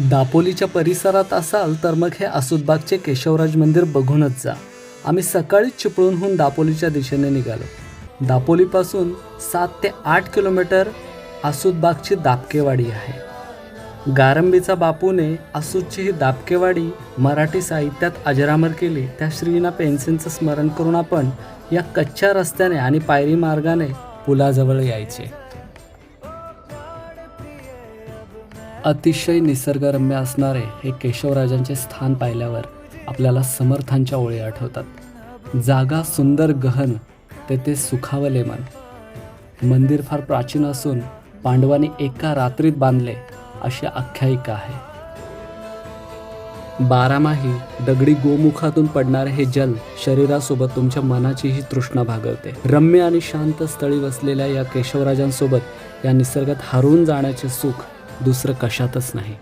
दापोलीच्या परिसरात असाल तर मग हे आसुदबागचे केशवराज मंदिर बघूनच जा. आम्ही सकाळीच चिपळूणहून दापोलीच्या दिशेने निघालो. दापोलीपासून सात ते आठ किलोमीटर आसुदबागची दापकेवाडी आहे. गारंबीचा बापूने आसूदची ही दापकेवाडी मराठी साहित्यात अजरामर केली. त्या श्रीना पेन्सिलचं स्मरण करून आपण या कच्च्या रस्त्याने आणि पायरी मार्गाने पुलाजवळ यायचे. अतिशय निसर्गरम्य असणारे हे केशवराजांचे स्थान पाहिल्यावर आपल्याला समर्थांच्या ओळी आठवतात. जागा सुंदर गहन तेथे सुखावले मन. मंदिर फार प्राचीन असून पांडवांनी एका रात्रीत बांधले अशी आख्यायिका आहे. बारामाही दगडी गोमुखातून पडणारे हे जल शरीरासोबत तुमच्या मनाचीही तृष्णा भागवते. रम्य आणि शांत स्थळी वसलेल्या या केशवराजांसोबत या निसर्गात हरवून जाण्याचे सुख दुसरं कशातच नाही.